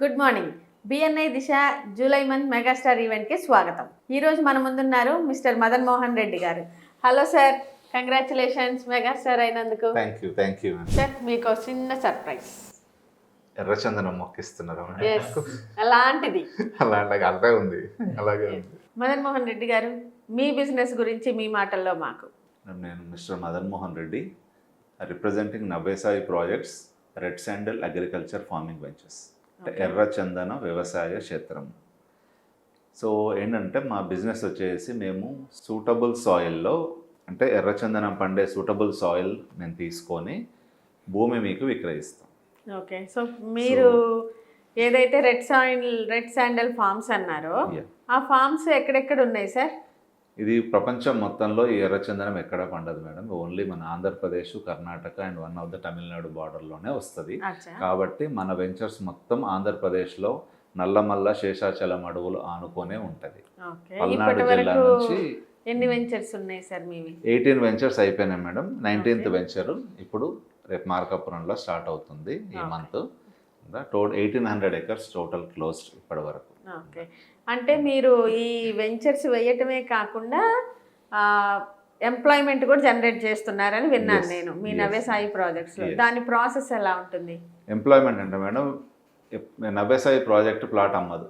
Good morning BNI Disha July month megastar ఈవెంట్కి స్వాగతం. ఈరోజు మన ముందున్నారు మిస్టర్ మదన్ మోహన్ రెడ్డి గారు. హలో సార్ కంగ్రాచులేషన్స్ మెగాస్టార్ అయినందుకు. Thank you thank you sir మీకు చిన్న సర్ప్రైజ్ ఎర్రచందనం మొక్కిస్తున్నారు అలాంటిది. అలాంటి అర్థం ఉంది. అలాగే ఉంది. మదన్ మోహన్ రెడ్డి గారు మీ బిజినెస్ గురించి మీ మాటల్లో మాకు. నేను mister Madan Mohan Reddy representing Nabesai projects red sandal agriculture farming ventures. ఎర్రచందన వ్యవసాయ క్షేత్రం. సో ఏంటంటే మా బిజినెస్ వచ్చేసి మేము సూటబుల్ సాయిల్లో అంటే ఎర్రచందనం పండే సూటబుల్ సాయిల్ మేము తీసుకొని భూమి మీకు విక్రయిస్తాం. ఓకే సో మీరు ఏదైతే red soil red sandal farms అన్నారో. ఆ ఫార్మ్స్ ఎక్కడెక్కడ ఉన్నాయి సార్? ఇది ప్రపంచం మొత్తంలో ఈ ఎర్రచందనం ఎక్కడ పండదు మేడం. ఓన్లీ మన Andhra Pradesh Karnataka and one of the Tamil Nadu బార్డర్లోనే వస్తుంది. కాబట్టి మన వెంచర్స్ మొత్తం ఆంధ్రప్రదేశ్లో నల్లమల్ల శేషాచలం అడవులు ఆనుకొనే ఉంటుంది. పల్నాడు జిల్లా నుంచి ఎన్ని వెంచర్స్ ఉన్నాయి సార్ మీవి? ఎయిటీన్ వెంచర్స్ అయిపోయినాయి మేడం. నైన్టీన్త్. వెంచర్. ఇప్పుడు రేపు మార్కాపురంలో స్టార్ట్ అవుతుంది ఈ. Month. Total eighteen hundred acres total closed ఇప్పటి వరకు. ఓకే. అంటే మీరు ఈ వెంచర్స్ వేయటమే కాకుండా ఎంప్లాయ్మెంట్ కూడా జనరేట్ చేస్తున్నారని విన్నాను నేను మీ yes. నవ్య సాయి ప్రాజెక్ట్స్లో. Yes. దాని ప్రాసెస్ ఎలా ఉంటుంది? ఎంప్లాయ్మెంట్ అంటే మేడం నబేసాయి ప్రాజెక్ట్ ప్లాట్ అమ్మదు.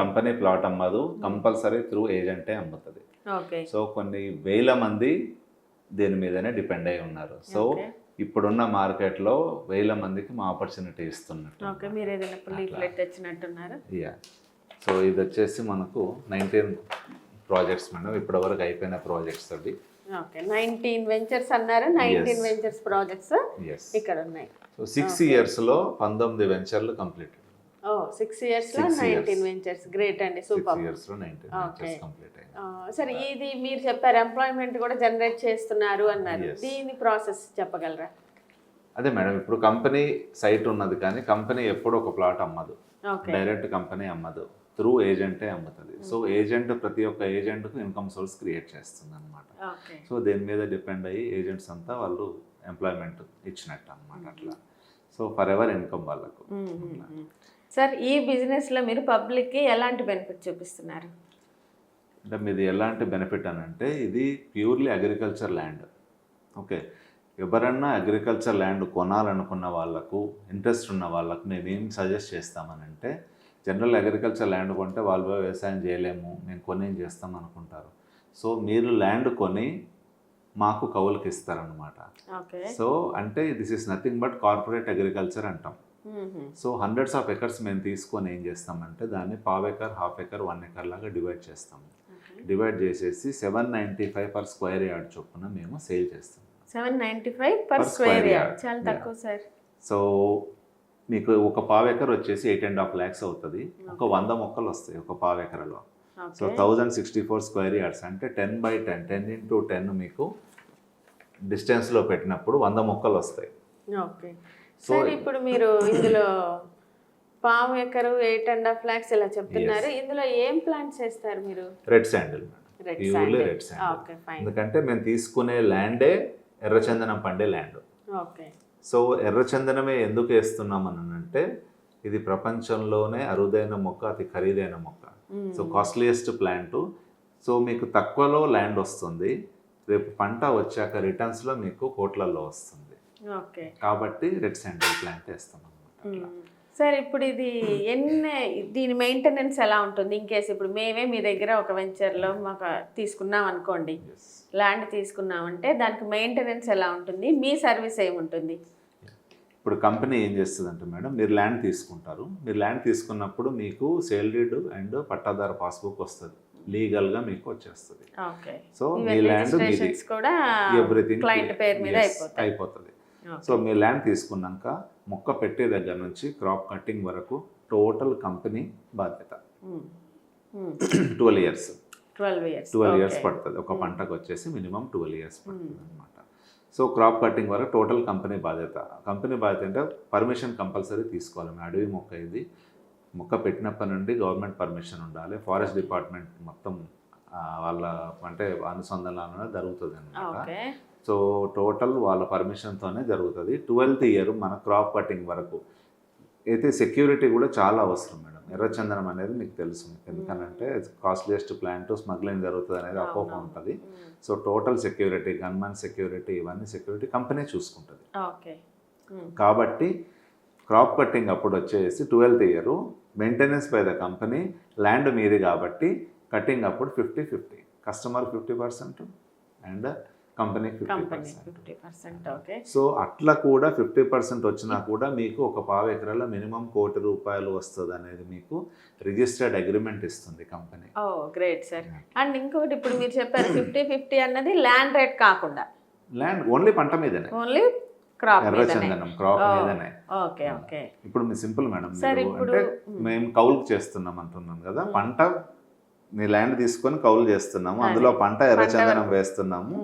కంపెనీ ప్లాట్ అమ్మదు. కంపల్సరీ త్రూ ఏజెంటే అమ్ముతుంది. ఓకే సో కొన్ని వేల మంది దీని మీదనే డిపెండ్ అయి ఉన్నారు. సో. ఇప్పుడున్న మార్కెట్లో వేల మందికి మా ఆపర్చునిటీ ఇస్తున్నట్టు ఓకే మీరు ఏదైనా తెచ్చినట్టున్నారు? యా సో ఇది వచ్చేసి మనకు నైన్టీన్ ప్రాజెక్ట్స్ మేడం ఇప్పటి వరకు అయిపోయిన ప్రాజెక్ట్స్ అవి. ఓకే నైన్టీన్ వెంచర్స్ అన్నారు నైన్టీన్. వెంచర్స్ ప్రాజెక్ట్స్ ఇక్కడ ఉన్నాయి. సో సిక్స్ ఇయర్స్లో పంతొమ్మిది వెంచర్లు కంప్లీట్ ఓ సిక్స్ ఇయర్స్లో. Nineteen ventures. గ్రేట్ అండి సూపర్ ఇయర్స్లో నైన్టీన్ Okay. వెంచర్స్ కంప్లీట్ అయింది సరే ఇది మీరు చెప్పారు ఎంప్లాయ్మెంట్ కూడా జనరేట్ చేస్తున్నారు అన్నారు. దీని ప్రాసెస్ చెప్పగలరా? అదే మేడం ఇప్పుడు కంపెనీ సైట్ ఉన్నది కానీ కంపెనీ ఎప్పుడు ఒక ప్లాట్ అమ్మదు. డైరెక్ట్ కంపెనీ అమ్మదు. త్రూ ఏజెంటే అమ్ముతుంది. సో ఏజెంట్ ప్రతి ఒక్క ఏజెంట్కు ఇన్కమ్ సోర్స్ క్రియేట్ చేస్తుంది అనమాట సో దేని మీద డిపెండ్ అయ్యి ఏజెంట్స్ అంతా వాళ్ళు ఎంప్లాయ్మెంట్ ఇచ్చినట్టు అనమాట అట్లా. సో ఫర్ ఎవర్ ఇన్కమ్ వాళ్ళకు. సార్ ఈ బిజినెస్లో మీరు పబ్లిక్కి ఎలాంటి బెనిఫిట్ చూపిస్తున్నారు? అంటే మీది ఎలాంటి బెనిఫిట్ అని అంటే ఇది ప్యూర్లీ అగ్రికల్చర్ ల్యాండ్. ఓకే. ఎవరన్నా అగ్రికల్చర్ ల్యాండ్ కొనాలనుకున్న వాళ్ళకు ఇంట్రెస్ట్ ఉన్న వాళ్ళకు మేము ఏం సజెస్ట్ చేస్తామని అంటే జనరల్ అగ్రికల్చర్ ల్యాండ్ కొంటే వాళ్ళు వ్యవసాయం చేయలేము మేము కొని చేస్తాం అనుకుంటారు. సో మీరు ల్యాండ్ కొని మాకు కవులకి ఇస్తారనమాట ఓకే. సో అంటే this is nothing but corporate agriculture అంటాం. సో హండ్రెడ్స్ ఆఫ్ ఎకర్స్ మేము తీసుకొని ఏం చేస్తామంటే దాన్ని పావు acre half acre one acre లాగా డివైడ్ చేస్తాం. డివైడ్ చేసేసి seven ninety five per square yard చొప్పున మేము సేల్ చేస్తాం. Seven ninety five per square yard. చాలా. తక్కువ సార్. సో మీకు ఒక పావు ఎకర్ వచ్చేసి ఎయిట్ అండ్ హాఫ్ ల్యాక్స్ అవుతుంది. ఒక వంద మొక్కలు వస్తాయి ఒక పావు ఎకరలో. So thousand sixty four square yards అంటే ten by ten ten into ten మీకు డిస్టెన్స్లో పెట్టినప్పుడు వంద మొక్కలు వస్తాయి. సార్ ఇప్పుడు మీరు ఇందులో పావు ఎకరు ఎయిట్ అండ్ హాఫ్ లాక్స్ ఇలా చెప్తున్నారు. ఇందులో ఏం ప్లాంట్స్ వేస్తారు మీరు? Red sandal purely red sandal ఎందుకంటే మేము తీసుకునే ల్యాండే ఎర్రచందనం పండే ల్యాండ్ ఓకే. సో ఎర్రచందనమే ఎందుకు వేస్తున్నామని అంటే ఇది ప్రపంచంలోనే అరుదైన మొక్క అతి ఖరీదైన మొక్క. So costliest plant. సో మీకు తక్కువలో ల్యాండ్ వస్తుంది. రేపు పంట వచ్చాక రిటర్న్స్లో మీకు కోట్లలో వస్తుంది. ఓకే. కాబట్టి రెడ్ శాండిల్ ప్లాంట్ వేస్తాం అనమాట సార్ ఇప్పుడు ఇది ఎన్ని దీని మెయింటెనెన్స్ ఎలా ఉంటుంది? ఇన్ కేసు ఇప్పుడు మేమే మీ దగ్గర ఒక వెంచర్లో మాకు తీసుకున్నాం అనుకోండి. ల్యాండ్ తీసుకున్నామంటే దానికి మెయింటెనెన్స్ ఎలా ఉంటుంది? మీ సర్వీస్ ఏముంటుంది? ఇప్పుడు కంపెనీ ఏం చేస్తుంది అంటే మేడం మీరు ల్యాండ్ తీసుకుంటారు. మీరు ల్యాండ్ తీసుకున్నప్పుడు మీకు సేల్ డీడ్ అండ్ పట్టాదార పాస్బుక్ వస్తుంది. లీగల్గా మీకు వచ్చేస్తుంది. సో మీ ల్యాండ్ మీది ఎవ్రీథింగ్ అయిపోతుంది. సో మీ ల్యాండ్ తీసుకున్నాక మొక్క పెట్టే దగ్గర నుంచి క్రాప్ కటింగ్ వరకు టోటల్ కంపెనీ బాధ్యత. Twelve years twelve years twelve years పడుతుంది. ఒక పంటకు వచ్చేసి మినిమం ట్వెల్వ్ ఇయర్స్ పడుతుంది అనమాట సో క్రాప్ కటింగ్ వరకు టోటల్ కంపెనీ బాధ్యత. కంపెనీ బాధ్యత అంటే పర్మిషన్ కంపల్సరీ తీసుకోవాలి. అడవి మొక్క ఇది. మొక్క పెట్టినప్పటి నుండి గవర్నమెంట్ పర్మిషన్ ఉండాలి. ఫారెస్ట్ డిపార్ట్మెంట్ మొత్తం వాళ్ళ అంటే అనుసంధానాలు జరుగుతుంది అనమాట సో టోటల్ వాళ్ళ పర్మిషన్తోనే జరుగుతుంది. ట్వెల్త్ ఇయర్ మన క్రాప్ కటింగ్ వరకు అయితే సెక్యూరిటీ కూడా చాలా అవసరం మేడం. ఎర్రచందనం అనేది మీకు తెలుసు. ఎందుకనంటే కాస్ట్లీయెస్ట్ ప్లాంట్ స్మగ్లింగ్ జరుగుతుంది అనేది అపోహ. ఉంటుంది. So total security gunman security ఇవన్నీ సెక్యూరిటీ కంపెనీ చూసుకుంటుంది. ఓకే. కాబట్టి క్రాప్ కటింగ్ అప్పుడు వచ్చేసి twelfth year maintenance by the company land మీది కాబట్టి కటింగ్ అప్పుడు fifty fifty customer fifty percent and company fifty company percent. So అట్లా కూడా ఫిఫ్టీ పర్సెంట్ వచ్చినా కూడా మీకు ఒక పావు ఎకరాల మినిమం కోటి రూపాయలు వస్తుంది అనేది మీకు రిజిస్టర్డ్ అగ్రిమెంట్ ఇస్తుంది company. Oh great sir. And ఇంకొకటి ఇప్పుడు మీరు చెప్పారు ఫిఫ్టీ ఫిఫ్టీ అన్నది ల్యాండ్ రేట్ కాకుండా. ల్యాండ్ ఓన్లీ పంట మీదనే. ఓన్లీ క్రాప్ ఎర్రచందనం క్రాప్. మీదనే. Okay okay. ఇప్పుడు మీ సింపుల్ మేడం సార్, మీరు ఇప్పుడు- అంటే మేము కౌలుకు చేస్తున్నాం అంటున్నాం కదా పంట మీ ల్యాండ్ తీసుకొని కౌలు చేస్తున్నాము అదే. అందులో పంట ఎర్రచందనం వేస్తున్నాము.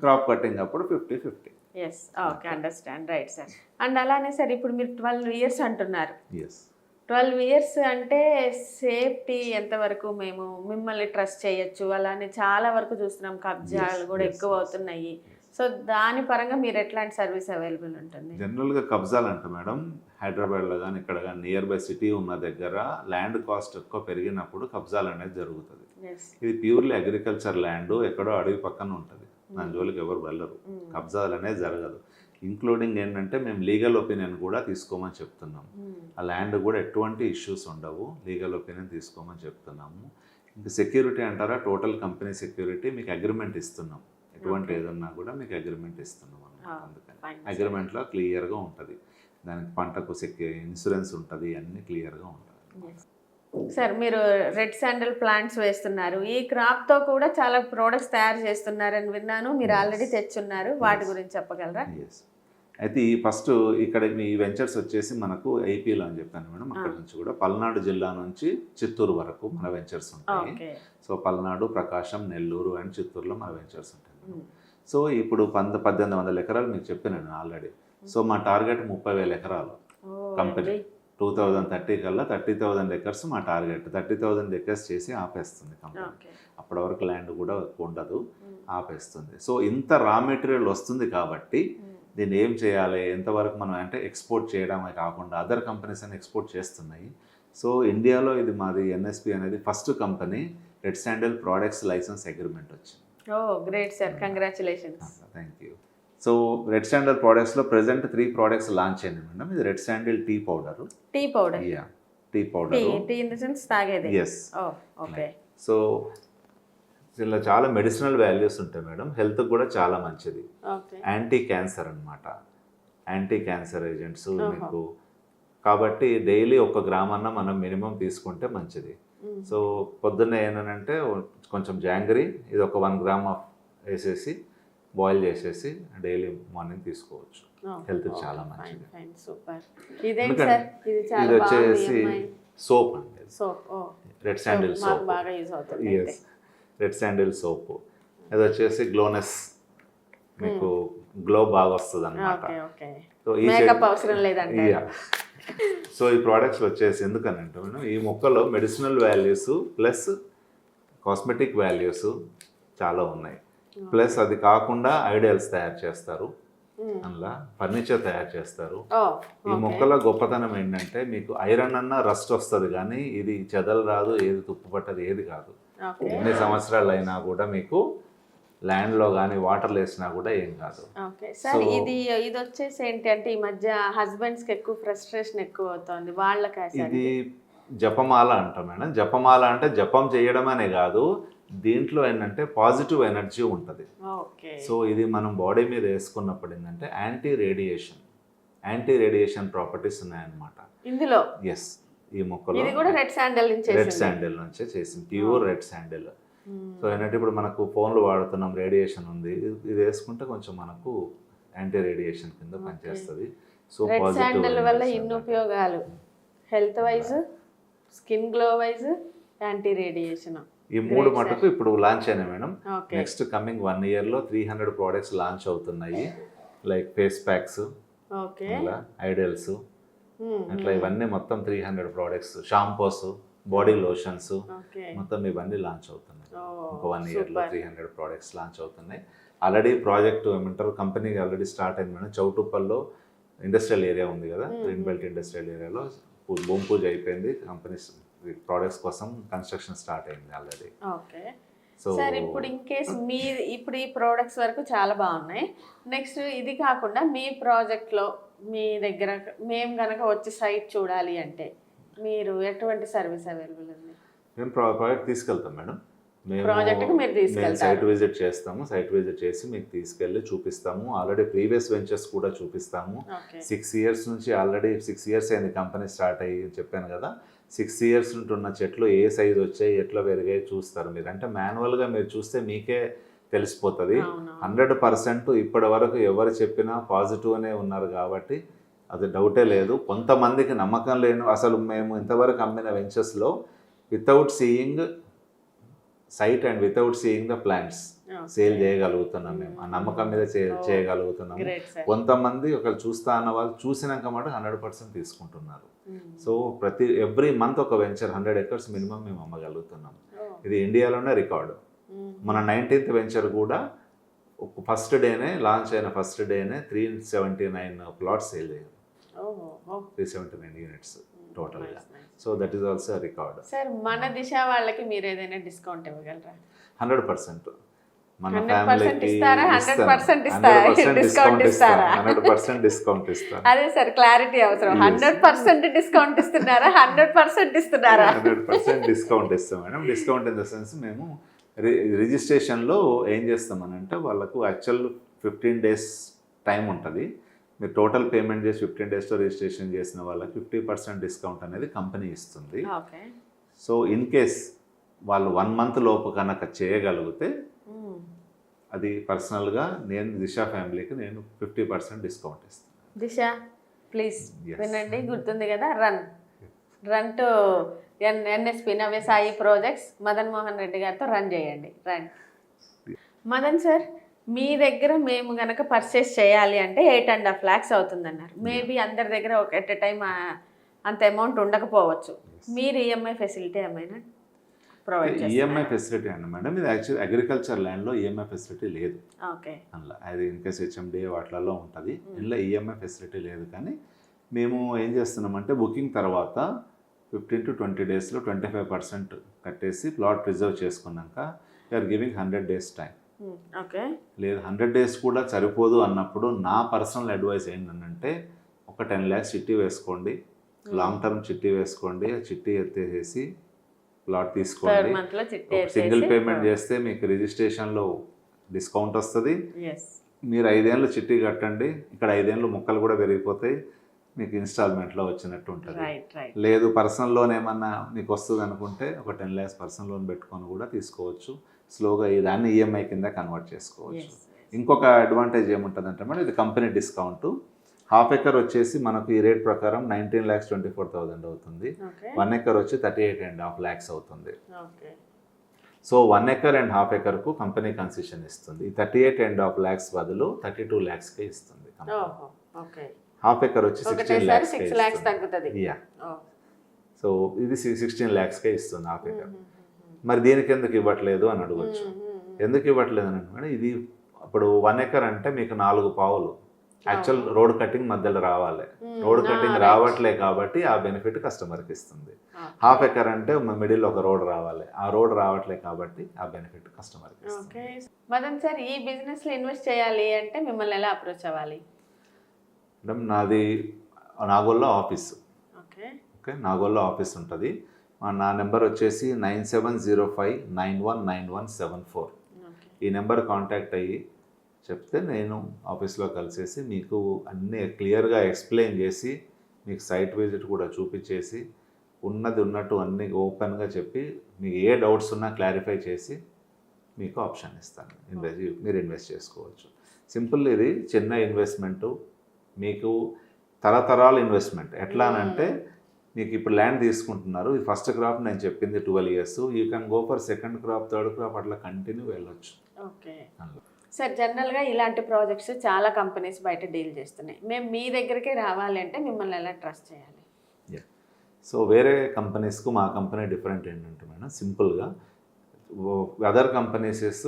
క్రాప్ కటింగ్ అప్పుడు fifty fifty. Yes okay understand right sir and అలానే సార్ ఇప్పుడు మీరు ట్వెల్వ్ ఇయర్స్ అంటున్నారు. ట్వెల్వ్ ఇయర్స్ అంటే సేఫ్టీ ఎంతవరకు మేము మిమ్మల్ని ట్రస్ట్ చేయొచ్చు? అలానే చాలా వరకు చూస్తున్నాం కబ్జాలు కూడా ఎక్కువ. అవుతున్నాయి. సో దాని పరంగా మీరు ఎట్లాంటి సర్వీస్ అవైలబుల్ ఉంటుంది? జనరల్గా కబ్జాలు అంటే మేడం. హైదరాబాద్లో కానీ ఇక్కడ కానీ నియర్ బై సిటీ ఉన్న దగ్గర ల్యాండ్ కాస్ట్ ఎక్కువ పెరిగినప్పుడు కబ్జాలు అనేది జరుగుతుంది. ఇది ప్యూర్లీ అగ్రికల్చర్ ల్యాండ్ ఎక్కడో అడవి పక్కన ఉంటుంది. దాని జోలికి ఎవరు వెళ్ళరు. కబ్జాలు అనేది జరగదు. ఇంక్లూడింగ్ ఏంటంటే మేము లీగల్ ఒపీనియన్ కూడా తీసుకోమని చెప్తున్నాం ఆ ల్యాండ్ కూడా ఎటువంటి ఇష్యూస్ ఉండవు. లీగల్ ఒపీనియన్ తీసుకోమని చెప్తున్నాము. ఇంకా సెక్యూరిటీ అంటారా? టోటల్ కంపెనీ సెక్యూరిటీ మీకు అగ్రిమెంట్ ఇస్తున్నాం ఎటువంటి. ఏదన్నా కూడా మీకు అగ్రిమెంట్ ఇస్తున్నాం అన్నమాట. అందుకని. అగ్రిమెంట్లో క్లియర్గా ఉంటుంది. దానికి పంటకు సెక్యూ ఇన్సూరెన్స్ ఉంటుంది అన్నీ క్లియర్గా ఉంటుంది. సార్ మీరు రెడ్ శాండల్ ప్లాంట్స్ వేస్తున్నారు. ఈ crop తో కూడా చాలా ప్రోడక్ట్స్ తయారు చేస్తున్నారని విన్నాను. మీరు. ఆల్రెడీ తెచ్చున్నారు. వాటి. గురించి చెప్పగలరా? అయితే ఈ ఫస్ట్ ఇక్కడ మీ వెంచర్స్ వచ్చేసి మనకు ఏపీలో అని చెప్పాను మేడం. అక్కడ. నుంచి కూడా పల్నాడు జిల్లా నుంచి చిత్తూరు వరకు మన వెంచర్స్ ఉంటాయి. సో పల్నాడు ప్రకాశం నెల్లూరు అండ్ చిత్తూరులో మన వెంచర్స్ ఉంటాయి. సో ఇప్పుడు పంద పద్దెనిమిది వందల ఎకరాలు మీకు చెప్పినాను ఆల్రెడీ. సో మా టార్గెట్ ముప్పై వేల ఎకరాలు. Company. టూ థౌజండ్ థర్టీ కల్లా థర్టీ థౌజండ్ ఎకర్స్ మా టార్గెట్. థర్టీ థౌజండ్ ఎకర్స్ చేసి ఆపేస్తుంది కంపెనీ. అప్పటి వరకు ల్యాండ్ కూడా ఉండదు. ఆపేస్తుంది. సో ఇంత రా మెటీరియల్ వస్తుంది కాబట్టి దీన్ని ఏం చేయాలి? ఎంతవరకు మనం అంటే ఎక్స్పోర్ట్ చేయడమే కాకుండా అదర్ కంపెనీస్ అని ఎక్స్పోర్ట్ చేస్తున్నాయి. సో ఇండియాలో ఇది మాది ఎన్ఎస్పి అనేది first company red sandal products license agreement వచ్చింది. ఓ great sir congratulations thank you so red sandal ప్రోడక్ట్స్లో present three products launch అయింది మేడం ఇది red sandal tea powder tea powder yeah tea powder tea in the sense తాగేది. Yes oh okay so దీనిలో చాలా medicinal values ఉంటాయి madam health కూడా చాలా మంచిది. Anti cancer అన్నమాట. Anti cancer agents. మీకు. కాబట్టి డైలీ ఒక గ్రామ్ అన్న మనం మినిమం తీసుకుంటే మంచిది. సో పొద్దున్నే ఏంటంటే కొంచెం జాంగరీ ఇది ఒక వన్ గ్రామ్ ఆఫ్ వేసేసి బాయిల్ చేసేసి డైలీ మార్నింగ్ తీసుకోవచ్చు. Health కి చాలా మంచిది. ఇది ఇది వచ్చేసి సోప్ అండి red sandal soap. Red sandal soap. అది వచ్చేసి గ్లోనెస్. మీకు గ్లో బాగా వస్తుంది అనమాట ఓకే ఓకే సో ఈ సో ఈ ప్రోడక్ట్స్ వచ్చేసి ఎందుకనంటే మేడం ఈ మొక్కలో medicinal values plus cosmetic values చాలా ఉన్నాయి. ప్లస్ అది కాకుండా ఐడియల్స్ తయారు చేస్తారు. అందులో ఫర్నిచర్ తయారు చేస్తారు. ఈ మొక్కల గొప్పతనం ఏంటంటే మీకు ఐరన్ అన్న రస్ట్ వస్తుంది కానీ ఇది చెదలు రాదు ఏది తుప్పు పట్టదు ఏది కాదు. ఎన్ని సంవత్సరాలు అయినా కూడా మీకు ల్యాండ్లో కానీ వాటర్లో వేసినా కూడా ఏం కాదు. ఓకే. సార్ ఇది ఇది వచ్చేసి ఏంటి అంటే ఈ మధ్య హస్బెండ్స్కి ఎక్కువ ఫ్రస్ట్రేషన్ ఎక్కువ అవుతుంది వాళ్ళకి ఇది జపమాల అంటాం మేడం. జపమాల అంటే జపం చేయడం అనే కాదు దీంట్లో ఏంటంటే పాజిటివ్ ఎనర్జీ ఉంటుంది. ఓకే. సో ఇది మనం బాడీ మీద వేసుకున్నప్పుడు ఏంటంటే anti radiation anti radiation properties ఉన్నాయన్నమాట. ఇందులో? ఎస్ ఈ మొక్కలో ఇది కూడా రెడ్ శాండల్ నుంచి రెడ్ శాండిల్ నుంచే చేసింది. Pure red sandal. సో ఏంటంటే ఇప్పుడు మనకు ఫోన్లు వాడుతున్నాం రేడియేషన్ ఉంది. ఇది- వేసుకుంటే కొంచెం మనకు యాంటీ రేడియేషన్ కింద పనిచేస్తుంది. సో శాండల్ వల్ల ఇన్ని పాజిటివ్ ఉపయోగాలు. Health wise skin glow wise anti radiation. ఈ మూడు మటుకు ఇప్పుడు లాంచ్ అయినాయి మేడం. నెక్స్ట్ కమింగ్ వన్ ఇయర్లో త్రీ హండ్రెడ్ ప్రోడక్ట్స్ లాంచ్ అవుతున్నాయి. లైక్ ఫేస్ ప్యాక్స్ ఐడల్స్ అట్లా ఇవన్నీ మొత్తం three hundred products shampoos body lotions okay. మొత్తం ఇవన్నీ లాంచ్ అవుతున్నాయి. ఒక వన్ ఇయర్లో. త్రీ హండ్రెడ్ ప్రోడక్ట్స్ లాంచ్ అవుతున్నాయి. ఆల్రెడీ ప్రాజెక్ట్ ఏమంటారు? కంపెనీ ఆల్రెడీ స్టార్ట్ అయింది మేడం. చౌటుప్పల్లో ఇండస్ట్రియల్ ఏరియా ఉంది కదా? గ్రీన్ బెల్ట్ ఇండస్ట్రియల్ ఏరియాలో భూమి పూజ అయిపోయింది. కంపెనీస్ ప్రోడక్ట్స్ కోసం కన్స్ట్రక్షన్ స్టార్ట్ అయింది ఆల్రెడీ ఓకే. సో సార్ ఇప్పుడు ఇన్ కేస్ మీ ఇప్పుడు ఈ ప్రోడక్ట్స్ వరకు చాలా బాగున్నాయి. నెక్స్ట్ ఇది కాకుండా మీ ప్రాజెక్ట్లో మీ దగ్గర మేము కనుక వచ్చి సైట్ చూడాలి అంటే మీరు ఎటువంటి సర్వీస్ అవైలబుల్ ఉంది? మేము ప్రాజెక్ట్ తీసుకెళ్తాం మేడం. మేము. సైట్ విజిట్ చేస్తాము. సైట్ విజిట్ చేసి మీకు తీసుకెళ్ళి చూపిస్తాము. ఆల్రెడీ ప్రీవియస్ వెంచర్స్ కూడా చూపిస్తాము. సిక్స్ ఇయర్స్ నుంచి ఆల్రెడీ సిక్స్ ఇయర్స్ అయింది కంపెనీ స్టార్ట్ అయ్యి చెప్పాను కదా. సిక్స్ ఇయర్స్ నుండి ఉన్న చెట్లు ఏ సైజ్ వచ్చాయి ఎట్లా పెరిగాయి చూస్తారు మీరు. అంటే మాన్యువల్గా మీరు చూస్తే మీకే తెలిసిపోతుంది. హండ్రెడ్ పర్సెంట్ ఇప్పటి వరకు ఎవరు చెప్పినా పాజిటివ్నే ఉన్నారు కాబట్టి అది డౌటే లేదు. కొంతమందికి నమ్మకం లేను అసలు మేము ఇంతవరకు అమ్మిన వెంచర్స్లో without seeing site and without seeing the plants sale చేయగలుగుతున్నాం మేము. ఆ నమ్మకం మీద Oh. సార్ కొంతమంది ఒకరు చూస్తా అన్న వాళ్ళు చూసినాక మాట హండ్రెడ్ పర్సెంట్ తీసుకుంటున్నారు. సో ప్రతి ఎవ్రీ మంత్ ఒక వెంచర్ హండ్రెడ్ ఎకర్స్ మినిమం మేము అమ్మగలుగుతున్నాం. ఇది ఇండియాలోనే రికార్డు మన నైన్టీన్త్ వెంచర్ కూడా ఫస్ట్ డేనే లాంచ్ అయిన ఫస్ట్ డేనే three seventy nine plots sale అయ్యాయి త్రీ సెవెంటీ నైన్ యూనిట్స్ టోటల్గా so that is also record sir మన దిశ వాళ్ళకి మీరు ఏదైనా డిస్కౌంట్ ఇవ్వగలరా? హండ్రెడ్ పర్సెంట్ మన 100% ఫ్యామిలీకి ఇస్తారా? 100% ఇస్తారా? Discount డిస్కౌంట్ ఇస్తారా? ఇస్తారా? హండ్రెడ్ పర్సెంట్ డిస్కౌంట్ ఇస్తాను. అదే సార్ క్లారిటీ అవసరం. హండ్రెడ్ పర్సెంట్ డిస్కౌంట్ ఇస్తున్నారా? హండ్రెడ్ పర్సెంట్ ఇస్తున్నారా? హండ్రెడ్ పర్సెంట్ డిస్కౌంట్ ఇస్తాం madam. Discount in the sense మేము రిజిస్ట్రేషన్లో ఏం చేస్తామనంటే వాళ్ళకు యాక్చువల్ ఫిఫ్టీన్ డేస్ టైం ఉంటుంది. మీరు టోటల్ పేమెంట్ చేసి ఫిఫ్టీన్ డేస్లో రిజిస్ట్రేషన్ చేసిన వాళ్ళకి ఫిఫ్టీ పర్సెంట్ డిస్కౌంట్ అనేది కంపెనీ ఇస్తుంది. సో ఇన్ కేస్ వాళ్ళు వన్ మంత్ లోపు కనుక చేయగలిగితే అది పర్సనల్గా నేను దిశా ఫ్యామిలీకి నేను ఫిఫ్టీ పర్సెంట్ డిస్కౌంట్ ఇస్తాను. దిశ ప్లీజ్. వినండి గుర్తుంది కదా run run to N NSP Navya Sai projects Madan Mohan Reddy గారితో రన్ చేయండి రన్ మదన్ సార్ మీ దగ్గర మేము గనక పర్చేస్ చేయాలి అంటే ఎయిట్ అండ్ హాఫ్ ల్యాక్స్ అవుతుందన్నారు. మేబీ అందరి దగ్గర ఒక ఎట్ ఎ టైం అంత అమౌంట్ ఉండకపోవచ్చు. మీరు ఈఎంఐ ఫెసిలిటీ ఏమైనా ప్రొవైడ్ ఈఎంఐ ఫెసిలిటీ అండి మేడం. ఇది యాక్చువల్ అగ్రికల్చర్ ల్యాండ్లో ఈఎంఐ ఫెసిలిటీ లేదు. ఓకే అందులో అది ఇన్కేస్ హెచ్ఎండి వాటిలలో ఉంటుంది. ఇందులో ఈఎంఐ ఫెసిలిటీ లేదు కానీ మేము ఏం చేస్తున్నామంటే బుకింగ్ తర్వాత ఫిఫ్టీన్ టు ట్వంటీ డేస్లో ట్వంటీ ఫైవ్ పర్సెంట్ కట్టేసి ప్లాట్ రిజర్వ్ చేసుకున్నాక you're giving hundred days time లేదు హండ్రెడ్ డేస్ కూడా సరిపోదు అన్నప్పుడు నా పర్సనల్ అడ్వైస్ ఏంటంటే ఒక టెన్ ల్యాక్స్ చిట్టి వేసుకోండి లాంగ్ టర్మ్ చిట్టి వేసుకోండి ఆ చిట్టి ఎత్తేసేసి ప్లాట్ తీసుకోండి. సింగిల్ పేమెంట్ చేస్తే మీకు రిజిస్ట్రేషన్లో డిస్కౌంట్ వస్తుంది. మీరు ఐదేళ్ళు చిట్టి కట్టండి ఇక్కడ ఐదేళ్ళు ముక్కలు కూడా పెరిగిపోతాయి మీకు ఇన్స్టాల్మెంట్లో వచ్చినట్టు ఉంటుంది. లేదు పర్సనల్ లోన్ ఏమన్నా మీకు వస్తుంది అనుకుంటే ఒక టెన్ ల్యాక్స్ పర్సనల్ లోన్ పెట్టుకొని కూడా తీసుకోవచ్చు. స్లోగా ఈ దాన్ని ఈఎంఐ కింద కన్వర్ట్ చేసుకోవచ్చు. ఇంకొక అడ్వాంటేజ్ ఏముంటుందంటే మేడం ఇది కంపెనీ డిస్కౌంట్ హాఫ్ ఎకర్ వచ్చేసి మనకు ఈ రేట్ ప్రకారం nineteen lakhs twenty four thousand అవుతుంది వన్ ఎకర్ వచ్చి thirty eight and half lakhs అవుతుంది. Okay so one acre and half ఎకర్కు company concession ఇస్తుంది. ఈ thirty eight and half lakhs బదులు థర్టీ టూ ల్యాక్స్కే ఇస్తుంది హాఫ్ ఎకర్ వచ్చి సిక్స్టీన్ ల్యాక్స్ యా. సో ఇది సిక్స్టీన్ ల్యాక్స్కే ఇస్తుంది హాఫ్ ఎకర్ మరి దీనికి ఎందుకు ఇవ్వట్లేదు అని అడగచ్చు. ఎందుకు ఇవ్వట్లేదు అని అంటే ఇది ఇప్పుడు వన్ ఎకర్ అంటే మీకు నాలుగు పావులు. యాక్చువల్ రోడ్ కటింగ్ మధ్యలో రావాలి. Road cutting. రావట్లే కాబట్టి ఆ బెనిఫిట్ కస్టమర్కి ఇస్తుంది. హాఫ్ ఎకర్ అంటే మిడిల్ ఒక రోడ్ రావాలి. ఆ రోడ్ రావట్లే కాబట్టి ఆ బెనిఫిట్ కస్టమర్కి ఇస్తుంది. మదన్ సార్ ఈ బిజినెస్లో ఇన్వెస్ట్ చేయాలి అంటే మిమ్మల్ని ఎలా అప్రోచ్ అవ్వాలి? నాది నాగోల్లో ఆఫీస్. ఓకే. ఓకే నాగోల్లో ఆఫీస్ ఉంటుంది. నా నెంబర్ వచ్చేసి nine seven zero five nine one nine one seven four. ఈ నెంబర్ కాంటాక్ట్ అయ్యి చెప్తే నేను ఆఫీస్లో కలిసేసి మీకు అన్నీ క్లియర్గా ఎక్స్ప్లెయిన్ చేసి మీకు సైట్ విజిట్ కూడా చూపించేసి ఉన్నది ఉన్నట్టు అన్నీ ఓపెన్గా చెప్పి మీకు ఏ డౌట్స్ ఉన్నా క్లారిఫై చేసి మీకు ఆప్షన్ ఇస్తాను. ఇన్వెస్ట్ మీరు ఇన్వెస్ట్ చేసుకోవచ్చు. సింపుల్ ఇది చిన్న ఇన్వెస్ట్మెంటు మీకు తరతరాల ఇన్వెస్ట్మెంట్. ఎట్లా అని అంటే మీకు ఇప్పుడు ల్యాండ్ తీసుకుంటున్నారు. ఈ ఫస్ట్ క్రాప్ నేను చెప్పింది twelve years you can go for second crop third crop అట్లా కంటిన్యూ వెళ్ళొచ్చు. ఓకే. సార్ జనరల్గా ఇలాంటి ప్రాజెక్ట్స్ చాలా కంపెనీస్ బయట డీల్ చేస్తున్నాయి. మేము మీ దగ్గరికి రావాలి అంటే మిమ్మల్ని ఎలా ట్రస్ట్ చేయాలి? సో వేరే కంపెనీస్కు మా కంపెనీ డిఫరెంట్ ఏంటంటే మేడం సింపుల్గా అదర్ కంపెనీసెస్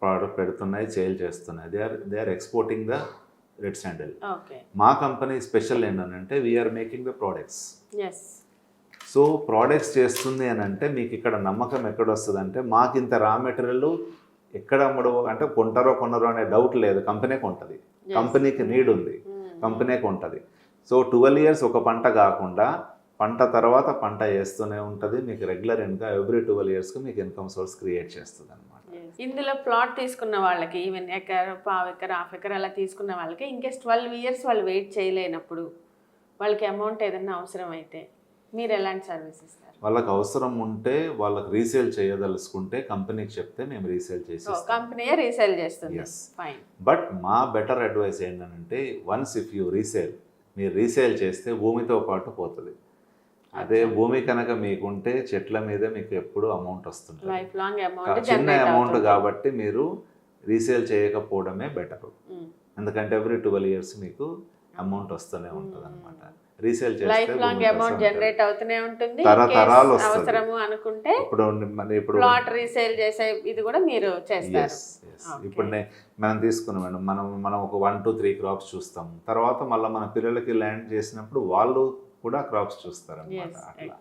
ప్రోడక్ట్ పెడుతున్నాయి సేల్ చేస్తున్నాయి. They are they are exporting the red sandal మా కంపెనీ స్పెషల్ ఏంటంటే we're making the products so products చేస్తుంది అని అంటే మీకు ఇక్కడ నమ్మకం ఎక్కడ వస్తుంది అంటే మాకు ఇంత రా మెటీరియల్ ఎక్కడ అమ్మడు అంటే కొంటారో కొనరో అనే డౌట్ లేదు. కంపెనీకి ఉంటుంది కంపెనీకి నీడ్ ఉంది కంపెనీకి ఉంటుంది సో ట్వెల్వ్ ఇయర్స్ ఒక పంట కాకుండా పంట తర్వాత పంట వేస్తూనే ఉంటుంది. మీకు రెగ్యులర్ ఇన్కమ్ ఎవ్రీ ట్వెల్వ్ ఇయర్స్కి మీకు ఇన్కమ్ సోర్స్ క్రియేట్ చేస్తుంది ఇందులో ప్లాట్ తీసుకున్న వాళ్ళకి ఈవెన్ ఎకర్ పావు ఎకర్ హాఫ్ ఎకర్ అలా తీసుకున్న వాళ్ళకి ఇంకేస్ ట్వెల్వ్ ఇయర్స్ వాళ్ళు వెయిట్ చేయలేనప్పుడు వాళ్ళకి అమౌంట్ ఏదైనా అవసరం అయితే మీరు ఎలాంటి సర్వీస్ ఇస్తారు వాళ్ళకి అవసరం ఉంటే వాళ్ళకి రీసేల్ చేయదలుచుకుంటే కంపెనీకి చెప్తే మేము రీసేల్ చేసి. కంపెనీయే రీసేల్ చేస్తుంది. ఫైన్ బట్ మా బెటర్ అడ్వైస్ ఏంటంటే వన్స్ ఇఫ్ యూ రీసేల్ మీరు రీసేల్ చేస్తే భూమితో పాటు పోతుంది అదే భూమి కనుక మీకుంటే చెట్ల మీద మీకు ఎప్పుడు అమౌంట్ వస్తుంది చిన్న అమౌంట్ కాబట్టి మీరు రీసేల్ చేయకపోవడమే బెటర్ ఎందుకంటే ఎవ్రీ ట్వెల్వ్ ఇయర్స్ మీకు అమౌంట్ వస్తూనే ఉంటుంది అనమాట రీసేల్ చేస్తే లైఫ్ లాంగ్ భూమి అమౌంట్ కోసం జనరేట్ అవుతూనే ఉంటుంది. తరతరాలు. అవసరము అనుకుంటే ఇప్పుడు ఇప్పుడు ప్లాట్ రీసేల్ చేసే ఇది కూడా మీరు చేస్తారు. ఇప్పుడు మనం తీసుకున్నాం మేడం మనం మనం ఒక వన్ టూ త్రీ క్రాప్స్ చూస్తాం. తర్వాత మళ్ళీ మన పిల్లలకి ల్యాండ్ చేసినప్పుడు వాళ్ళు కూడా క్రాప్స్ చూస్తారు అనమాట అట్లా.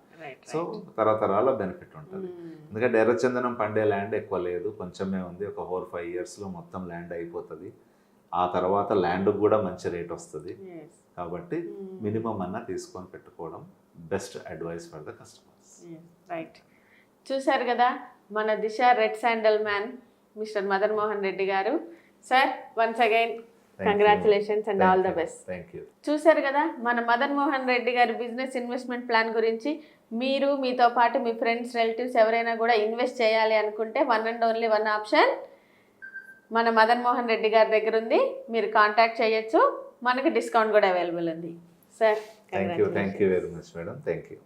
సో తరతరాల బెనిఫిట్ ఉంటుంది. ఎందుకంటే ఎర్రచందనం పండే ల్యాండ్ ఎక్కువ లేదు కొంచెమే ఉంది. ఒక ఫోర్ ఫైవ్ ఇయర్స్లో మొత్తం ల్యాండ్ అయిపోతుంది. ఆ తర్వాత ల్యాండ్ కూడా మంచి రేట్ వస్తుంది. కాబట్టి మినిమం అన్న తీసుకొని పెట్టుకోవడం best advice for the customers right చూశారు కదా మన Disha red sandal man mister Madan Mohan Reddy గారు. Sir once again congratulations and all the best చూశారు కదా మన మదన్ మోహన్ రెడ్డి గారి బిజినెస్ ఇన్వెస్ట్మెంట్ ప్లాన్ గురించి. మీరు మీతో పాటు మీ ఫ్రెండ్స్ రిలేటివ్స్ ఎవరైనా కూడా ఇన్వెస్ట్ చేయాలి అనుకుంటే one and only one option మన మదన్ మోహన్ రెడ్డి గారి దగ్గర ఉంది. మీరు కాంటాక్ట్ చేయొచ్చు. మనకి డిస్కౌంట్ కూడా అవైలబుల్ ఉంది. Sir thank you thank you very much madam thank you